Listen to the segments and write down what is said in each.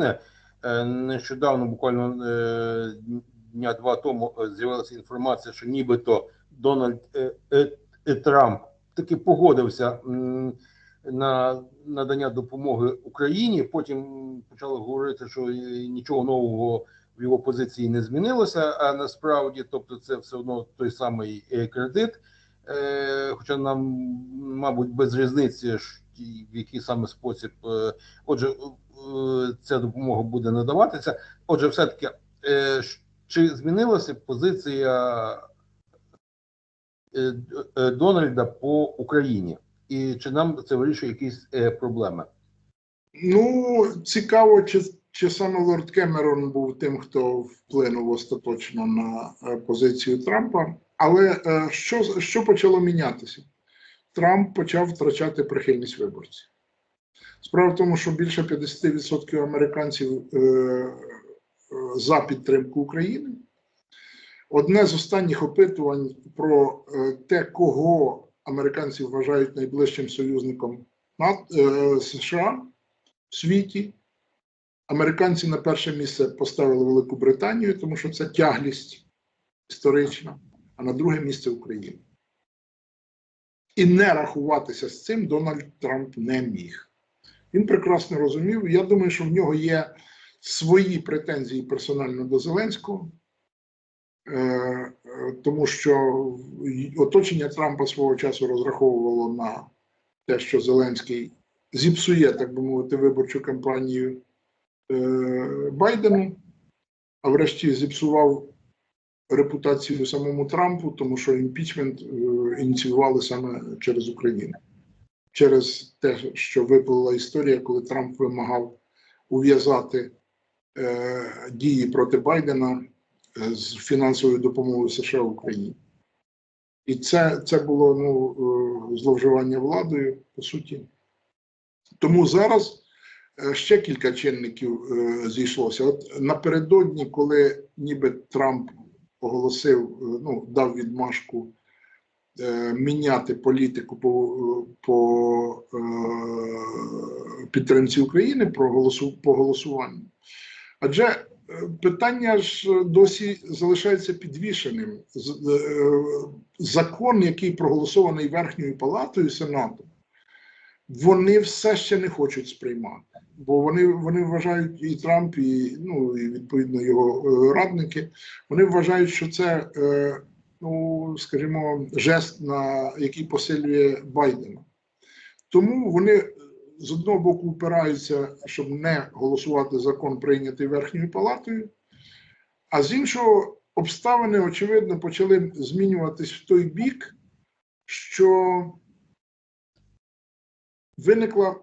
зникне. Е, Нещодавно, буквально е, дня два тому, е, з'явилася інформація, що нібито Дональд Трамп таки погодився на надання допомоги Україні. Потім почали говорити, що нічого нового в його позиції не змінилося. А насправді, тобто, це все одно той самий кредит. Хоча нам, мабуть, без різниці, в який саме спосіб. Отже, ця допомога буде надаватися. Отже, все-таки, е, чи змінилася позиція е, е, Дональда по Україні? І чи нам це вирішує якісь е, проблеми? Ну, цікаво, чи, чи саме Лорд Кемерон був тим, хто вплинув остаточно на е, позицію Трампа. Але е, що, що почало мінятися? Трамп почав втрачати прихильність виборців. Справа в тому, що більше 50% американців е, е, за підтримку України. Одне з останніх опитувань про е, те, кого американці вважають найближчим союзником США в світі. Американці на перше місце поставили Велику Британію, тому що це тяглість історична, а на друге місце Україну. І не рахуватися з цим Дональд Трамп не міг. Він прекрасно розумів. Я думаю, що в нього є свої претензії персонально до Зеленського, е, тому що оточення Трампа свого часу розраховувало на те, що Зеленський зіпсує, так би мовити, виборчу кампанію е, Байдену, а врешті зіпсував репутацію самому Трампу, тому що імпічмент е, ініціювали саме через Україну. Через те, що виплила історія, коли Трамп вимагав ув'язати е, дії проти Байдена е, з фінансовою допомогою США Україні. І це, це було ну, е, зловживання владою, по суті. Тому зараз е, ще кілька чинників е, зійшлося. От напередодні, коли ніби Трамп оголосив, ну, дав відмашку міняти політику по, по е, підтримці України про голосу, по голосуванню. Адже е, питання ж досі залишається підвішеним. Е, Закон, який проголосований Верхньою палатою Сенату, вони все ще не хочуть сприймати. Бо вони, вони вважають і Трамп, і, ну, і відповідно його е, радники, вони вважають, що це, е, ну, скажімо, жест, на який посилює Байдена. Тому вони з одного боку упираються, щоб не голосувати закон, прийнятий Верхньою палатою, а з іншого обставини, очевидно, почали змінюватись в той бік, що виникла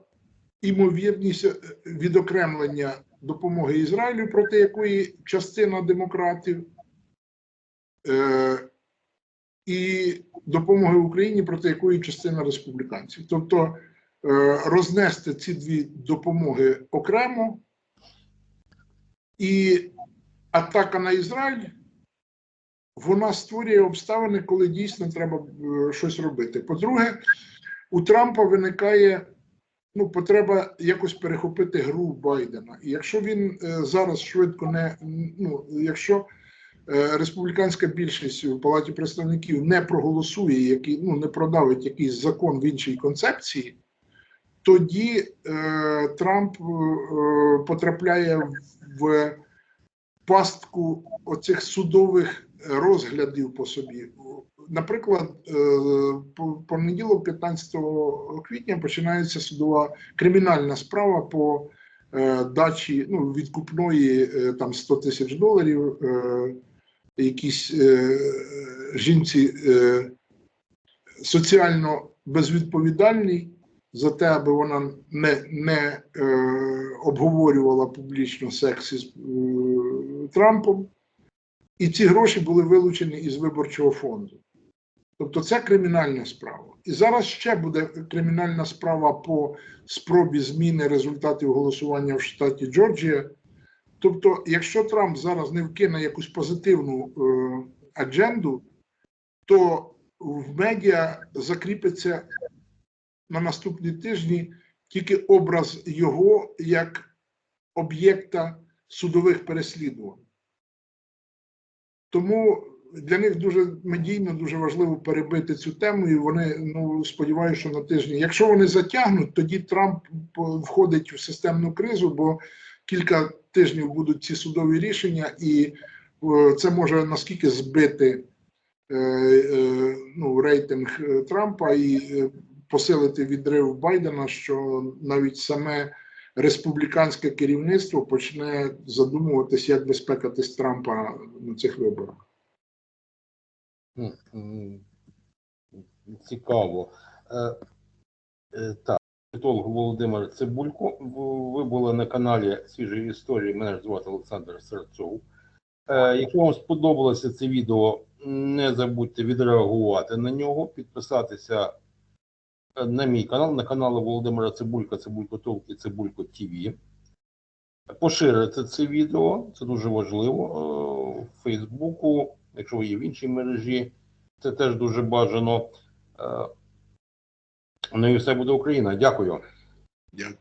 імовірність е, відокремлення допомоги Ізраїлю, проти якої частина демократів, е, і допомоги Україні, проти якої частина республіканців. Тобто е, рознести ці дві допомоги окремо, і атака на Ізраїль. Вона створює обставини, коли дійсно треба е, щось робити. По-друге, у Трампа виникає ну, потреба якось перехопити гру Байдена. І якщо він е, зараз швидко не ну, якщо республіканська більшість у Палаті представників не проголосує, який, ну, не продавить якийсь закон в іншій концепції, тоді е, Трамп е, е, потрапляє в пастку оцих судових розглядів по собі. Наприклад, е, по понеділок, 15 квітня, починається судова кримінальна справа по е, дачі ну, відкупної е, там 100 тисяч доларів. Якійсь е, жінці е, соціально безвідповідальній за те, аби вона не, не е, обговорювала публічно секс із е, Трампом, і ці гроші були вилучені із виборчого фонду. Тобто це кримінальна справа. І зараз ще буде кримінальна справа по спробі зміни результатів голосування в штаті Джорджія. Тобто, якщо Трамп зараз не вкине якусь позитивну е, адженду, то в медіа закріпиться на наступні тижні тільки образ його як об'єкта судових переслідувань. Тому для них дуже медійно, дуже важливо перебити цю тему, і вони ну сподіваюся, що на тижні. Якщо вони затягнуть, тоді Трамп входить в системну кризу, бо кілька тижнів будуть ці судові рішення, і е, це може наскільки збити е, е, ну, рейтинг Трампа і посилити відрив Байдена, що навіть саме республіканське керівництво почне задумуватись, як безпекатись Трампа на цих виборах. Цікаво. Е, е, Так, політолог Володимир Цибулько. Ви були на каналі Свіжої історії. Мене звати Олександр Серцов. Е, Якщо вам сподобалося це відео, не забудьте відреагувати на нього, підписатися е, на мій канал, на канал Володимира Цибулька, Цибулько Толк і Цибулько ТВ. Поширити це відео, це дуже важливо. е, В Фейсбуку, якщо ви є в іншій мережі, це теж дуже бажано. Е, Ну все буде Україна. Дякую. Дякую.